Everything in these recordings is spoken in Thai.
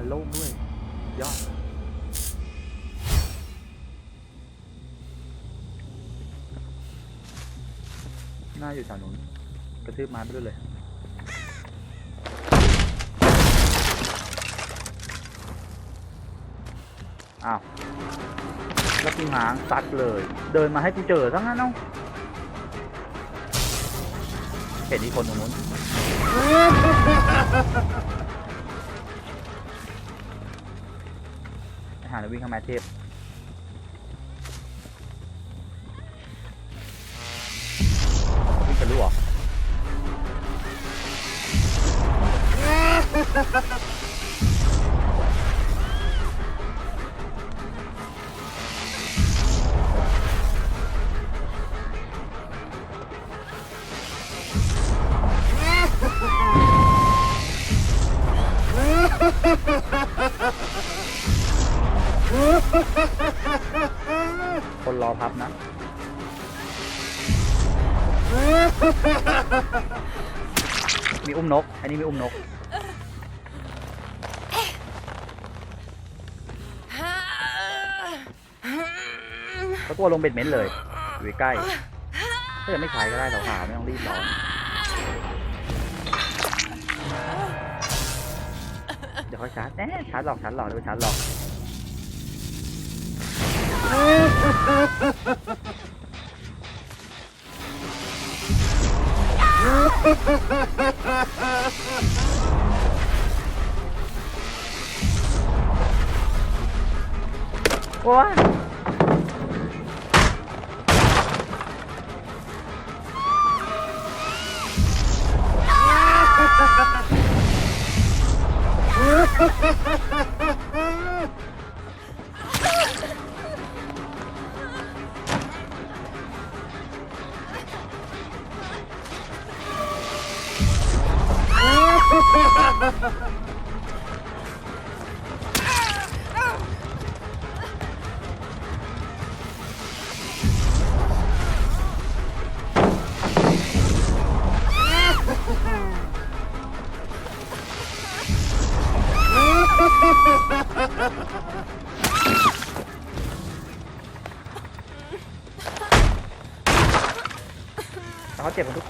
านโล่งด้วย ยอดน่าอยู่แถวนู้นกระทืบไม้ไปด้วยเลย อ้าว แล้วกูหางตัดเลย เดินมาให้กูเจอทั้งนั้นเนาะเห็นอีกคนตรงนู้นาวิ่งเข้ามาเทพวิ่งทะลุเหรอ พับนะ มีอุ้มนก อันนี้มีอุ้มนก เขาตัวลงเบ็ดเม้นเลยอยู่ใกล้ ถ้าจะไม่ขายก็ได้สาวๆไม่ต้องรีบร้อนเดี๋ยวค่อยชาร์จแน่ชาร์จหลอกชาร์จหลอกเดี๋ยวชาร์จหลอก โ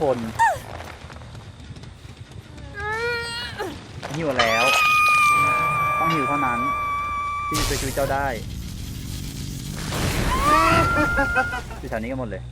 คนหิวแล้ว ต้องหิวเท่านั้น ที่จะช่วยเจ้าได้ที่แถวนี้กันหมดเลย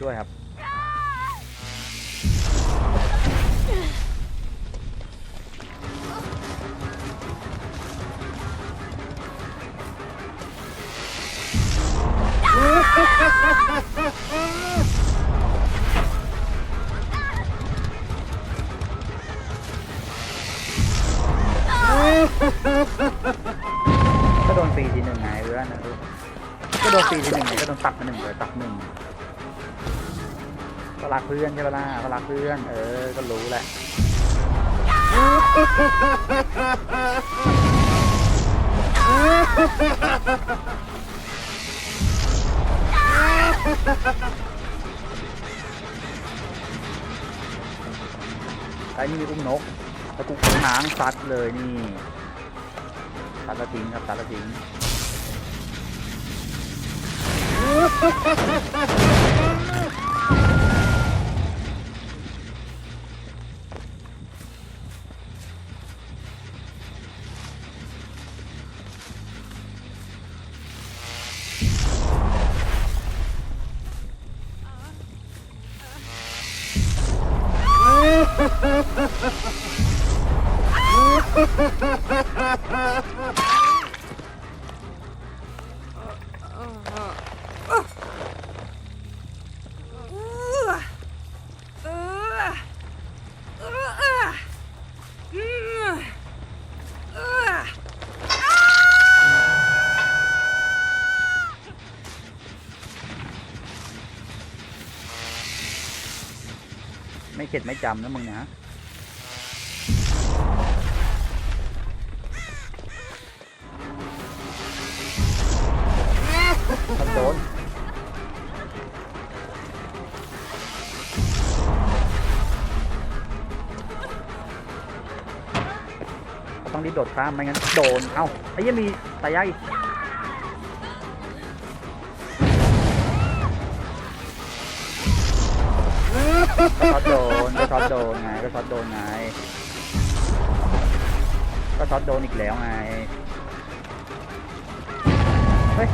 ช่วยครับ ก็โดนฟรีทีหนึ่งไงเพื่อนนะลูกก็โดนฟรีทีหนึ่งไงก็โดนตัดมาหนึ่งเลยตัดหนึ่งก็ รักเพื่อนใช่ปะล่ะก็รักเพื่อน เออ ก็รู้แหละ ไอ้นี่มีอุ้มนกแล้วกูหางซัดเลยนี่ซัดละทิ้งครับซัดละทิ้ง ข็ดไม่จำนะมึงนะทำโดนต้องรีบโดดข้ามไม่งั้นโดน เอ้าไอ้ยังมีตายายอีก ก็ช็อตโดนก็ช็อตโดนไงก็ช็อตโดนไงก็ช็อตโดนอีกแล้วไงเฮ้ย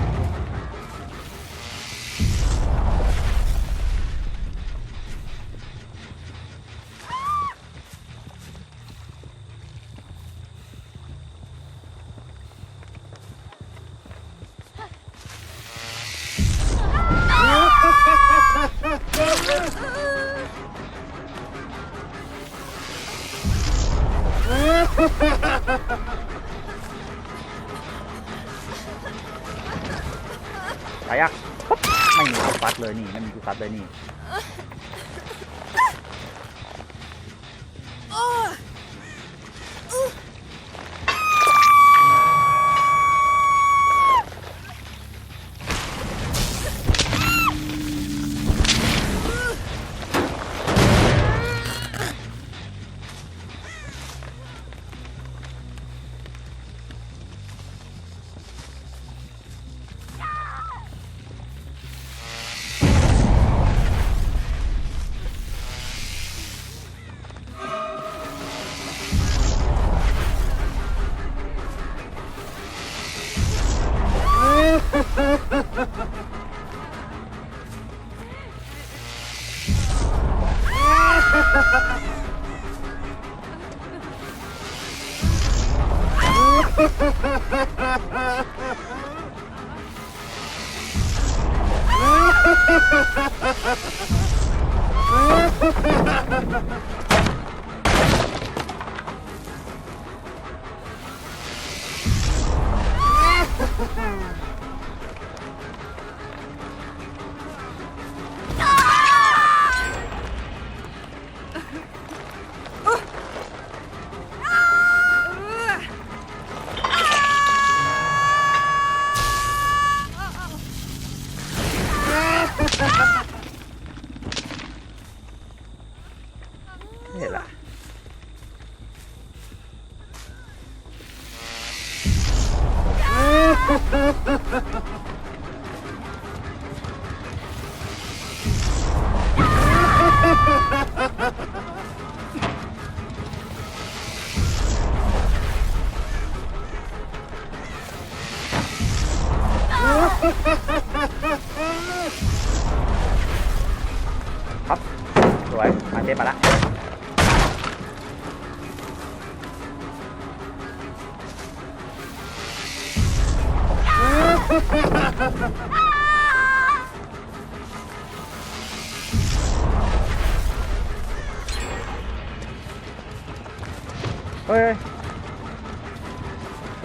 ตายยักปุ๊บไม่มีกูซัดเลยนี่ไม่มีกูซัดเลยนี่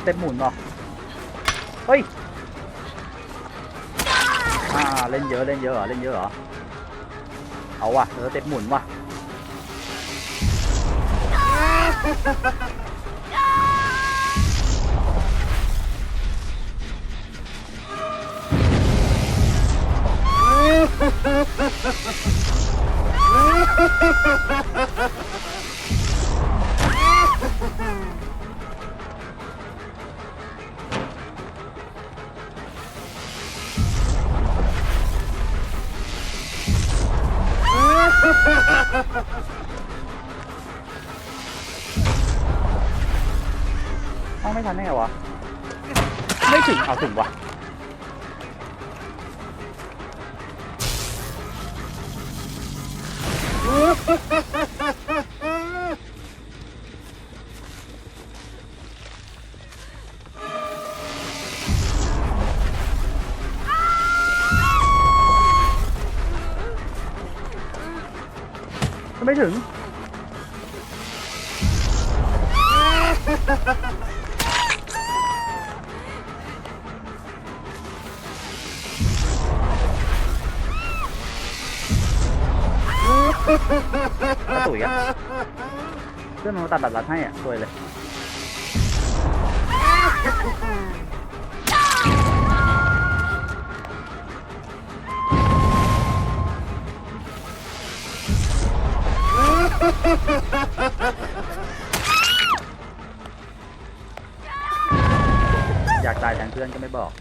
เต็ปหมุนเหรอเฮ้ยอ่าเล่นเยอะเล่นเยอะเหรอเล่นเยอะเหรอเอาว่ะสเต็ปหมุนว่ะ เอาไม่ทันได้ไงวะ ไม่ถึงเอาถึงวะ ถึงเกระตุยอะเพื่อนมันมาตัดบัตรลัดให้อะสวยเลย อยากตายแทนเพื่อนก็ไม่บอก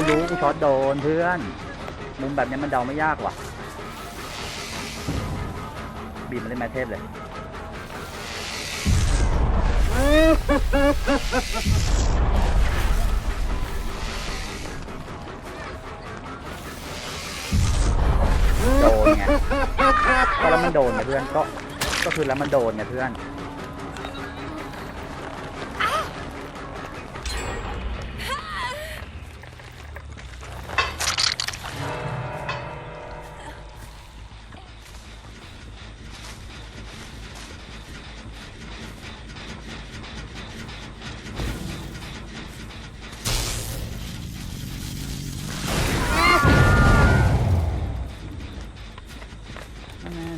กูรู้กูช็อตโดนเพื่อน มุมแบบนี้มันเดาไม่ยากว่ะ บีบมันเล่นแมทเทพเลยโดนไงก็แล้วมันโดนไงเพื่อนก็ก็คือแล้วมันโดนไงเพื่อน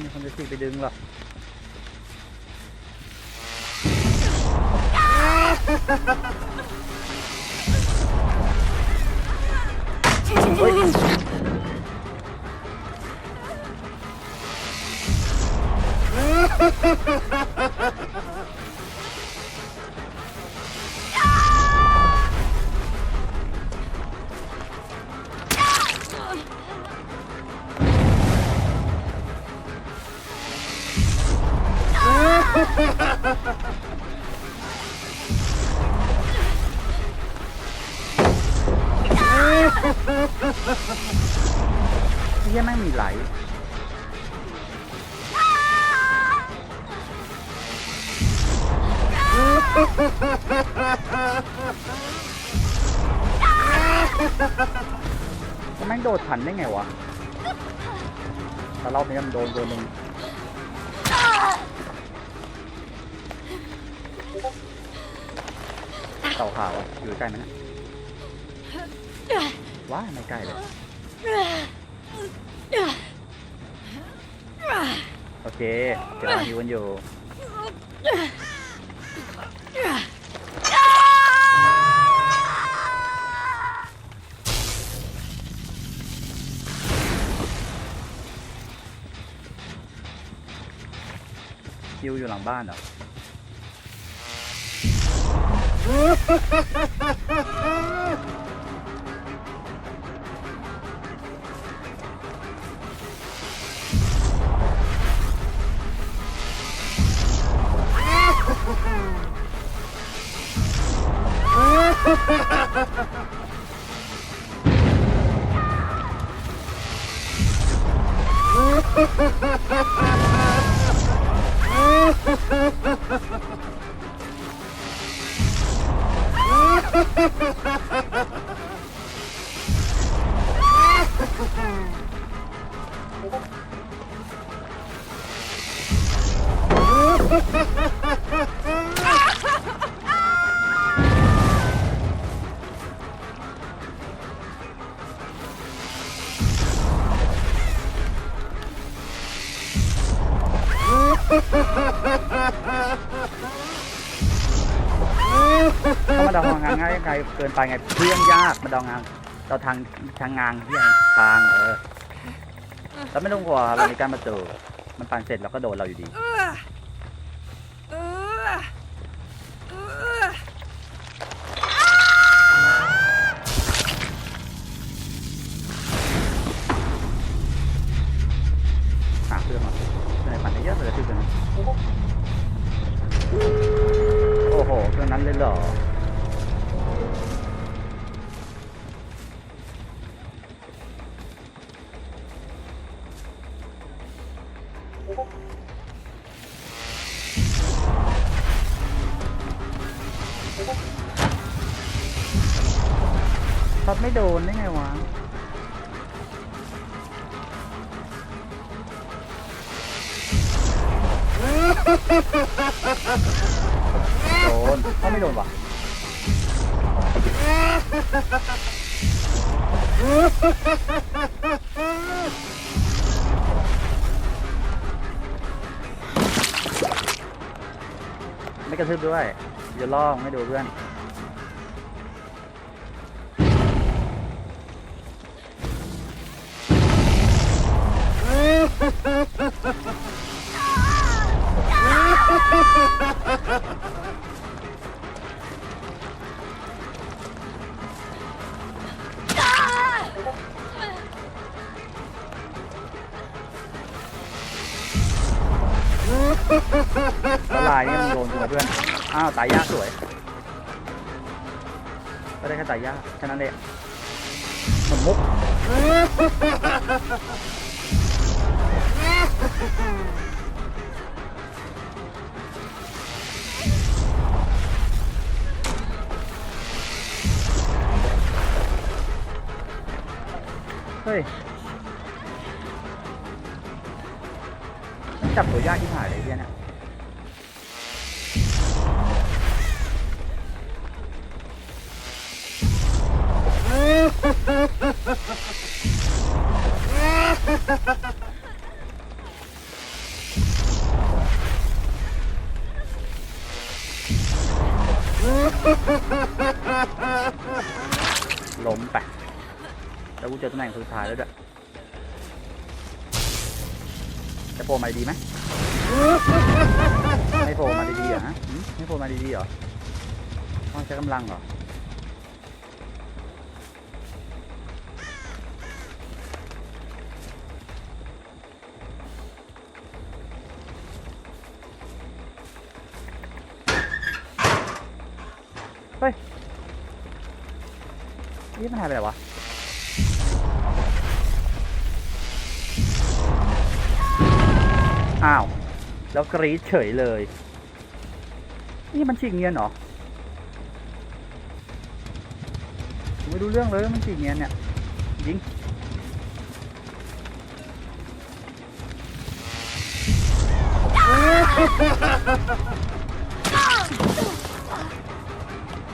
มีคนจะฉีกไปดึงหรอกเฮ้ย เฮียแม่งมีไหล แม่งโดดทันได้ไงวะแต่รอบนี้มันโดนตัวหนึ่ง เต่าขาวอยู่ใกล้ไหมนะว้าไม่ใกล้เลยโอเคเดี๋ยวเราฮิวกันอยู่ฮิวอยู่หลังบ้านเหรอ ถ้า มาเดางานง่ายไกลเกินไปไงเพื่อนยากมาเดางานเราทางทางงานที่ทางเออแล้วไม่ต้องกลัวเรามีการมาเจอมันปันเสร็จเราก็โดนเราอยู่ดี ช็อตไม่โดนได้ไงวะโดนเขาไม่โดนว่ะ กระทืบด้วยเดี๋ยวล่องไม่ดูเพื่อนล อ้าวตายยากสวยก็ได้แค่ตายยากแค่นั้นเองหมดมุกเฮ้ยจับตัวยากที่หายเลย แล้วกูเจอตำแหน่งสุดท้ายแล้วด้วยจะโผล่มาดีไหมไม่โผล่มาดีๆเหรอฮะหืมไม่โผล่มาดีๆเหรอต้องใช้กำลังเหรอเฮ้ยนี่มันหายไปไหนวะ แล้วกรีดเฉยเลย นี่มันฉีกเงียนเหรอไม่รู้เรื่องเลยมันฉีกเงียนเนี่ยยิง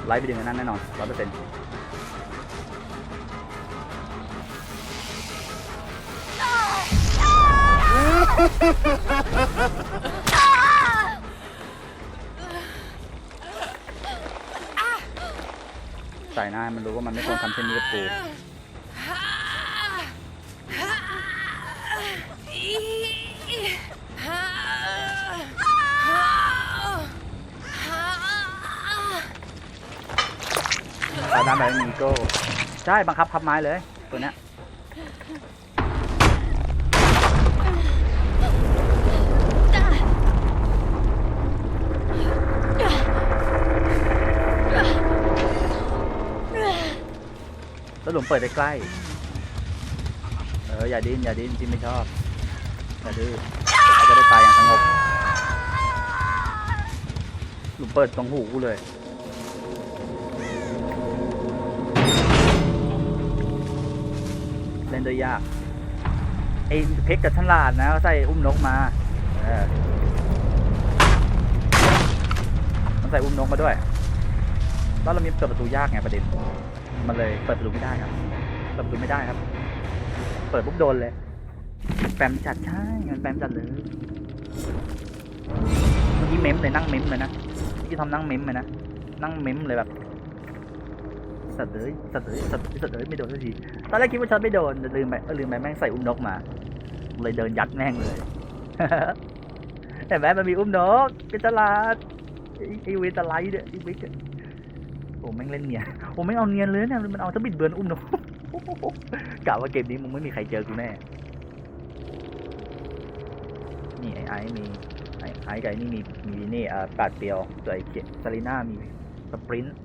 ไล่ไปดึงอันนั้นแน่นอนร้อยเปอร์เซ็นต์ ใส่หน้ามันรู้ว่ามันไม่ควรทำเช่นนี้กับกูใส่หน้าแบบมีโก้ ใช่ บังคับพับไม้เลย ตัวเนี้ย หลุมเปิดได้ใกล้เอออย่าดิ้นอย่าดิ้นที่ไม่ชอบอย่าดื้อเราจะได้ตายอย่างสงบหลุมเปิดตรงหูกูเลยเล่นโดยยากไอ้เพชรกับฉลาดนะเขาใส่อุ้มนกมาเออมันใส่อุ้มนกมาด้วยแล้วเรามีเปิดประตูยากไงประเด็น มันเลยเปิดประตูไม่ได้ครับเปิดประตูไม่ได้ครับ เปิดปุ๊บโดนเลยแปมจัดใช่มันแปมจัดเลยเมื่อกี้เม้มเลยนั่งเม้มเลยนะเมื่อกี้ทำนั่งเม้มเลยนะนั่งเม้มเลยแบบสัตว์เลยสัตว์เลยสัตว์สัตว์เลยไม่โดนสักทีตอนแรกคิดว่าช็อตไม่โดนลืมไปลืมไปแม่งใส่อุ้มนกมา เลยเดินยัดแม่งเลยแต่แม้มันมีอุ้มนกเป็นตลาดไอ้ไอเวตาไลท์เนี่ยไอ้วิกเนี่ย อ้แม่งเล่นเนียนโอ้แม่งเอาเนียนเลยเนี่ยมันเอาจะบิดเบือนอุ้มนกกะว่าเกมนี้มึงไม่มีใครเจอกูแน่ นี่ไอ้ไอ้มีไอ้ไอ้กับไอ้นี่มีมีนี่อ่าปาดเปียวตัวไอ้เขียซาลิน่ามีสปรินต์